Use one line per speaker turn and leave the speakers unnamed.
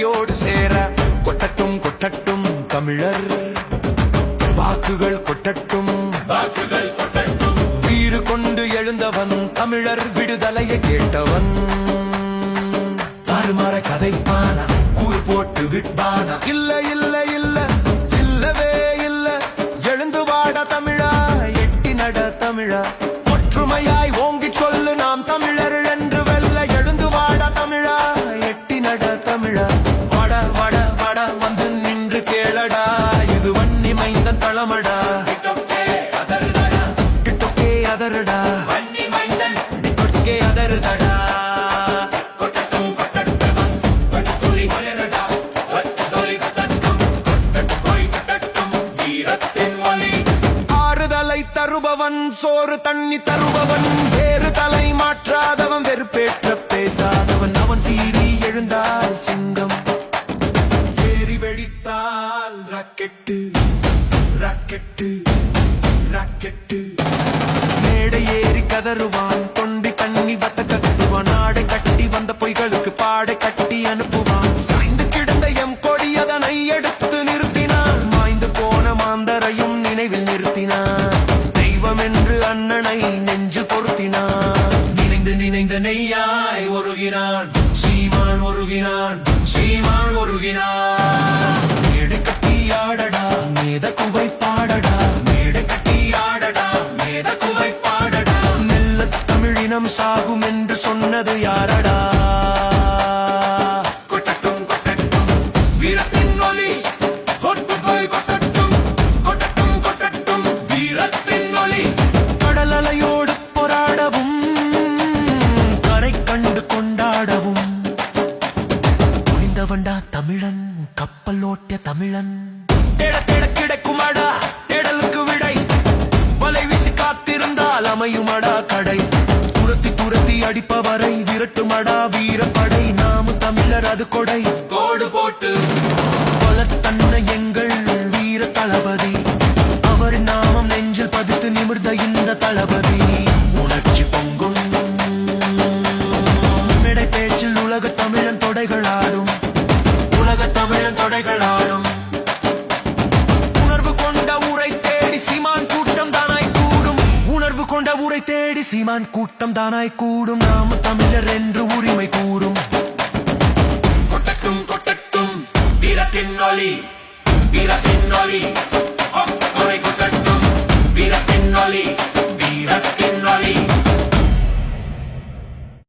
கொட்டட்டும் கொட்டட்டும் தமிழர். வாக்குகள் கொட்டட்டும். வீறு கொண்டு எழுந்தவன் தமிழர். விடுதலையை கேட்டவன். தாறுமாற கதைப்பான? கூறு போட்டு விட்பான இல்ல இல்ல இல்ல இல்லவே இல்ல. எழுந்து வாட தமிழா எட்டி நட தமிழா. ஒற்றுமையாய் ஓங்க மந்தன் தளமடா கிட்டொக்கே அதருடா. அதருதடா. தருபவன் சோறு தண்ணி தருபவன் வேறு தலை மாற்றாதவன் வெறுப்பேற்ற பேசாதவன். Rocket rocket. மேடை ஏறி கதறுவான் தொண்டி தண்ணி வத்த கத்துவான் ஆடை கட்டி வந்த பொய்களுக்கு பாடை கட்டி அனுப்புவான். சாய்ந்து கிடந்த எம் கொடி அதனை எடுத்து நிறுத்தினான். மாய்ந்து போன மாந்தரையும் நினைவில் நிறுத்தினான். தெய்வம் என்று அண்ணனை நெஞ்சு பொருத்தினான். நினைந்து நினைந்து நெய்யாய் ஒருகினான் சீமான் ஒருகிறான். சீமான் ஒருகினான் போராடவும் கரை கண்டு கொண்டாடவும். துணிந்தவன்டா தமிழன் கப்பல் ஓட்டிய தமிழன். தேட தேட கிடைக்குமாடா? தேடலுக்கு விடை. வலை வீசி காத்திருந்தால் அமையுமடா கடை? அடிப்பவரை விரட்டுமடா வீரப்படை. நாம தமிழர் அது கொடை. கோடு போட்டு. பலத்தன்ன எங்கள் வீர தளபதி. அவர் நாமம் நெஞ்சில் பதித்து நிமிர்ந்த இந்த தளபதி. தேடி சீமான் கூட்டம் தானாய் கூடும். நாம தமிழர் என்று உரிமை கூறும். கொட்டட்டும் கொட்டட்டும். வீரத்தின் ஒலி வீரத்தின் ஒலி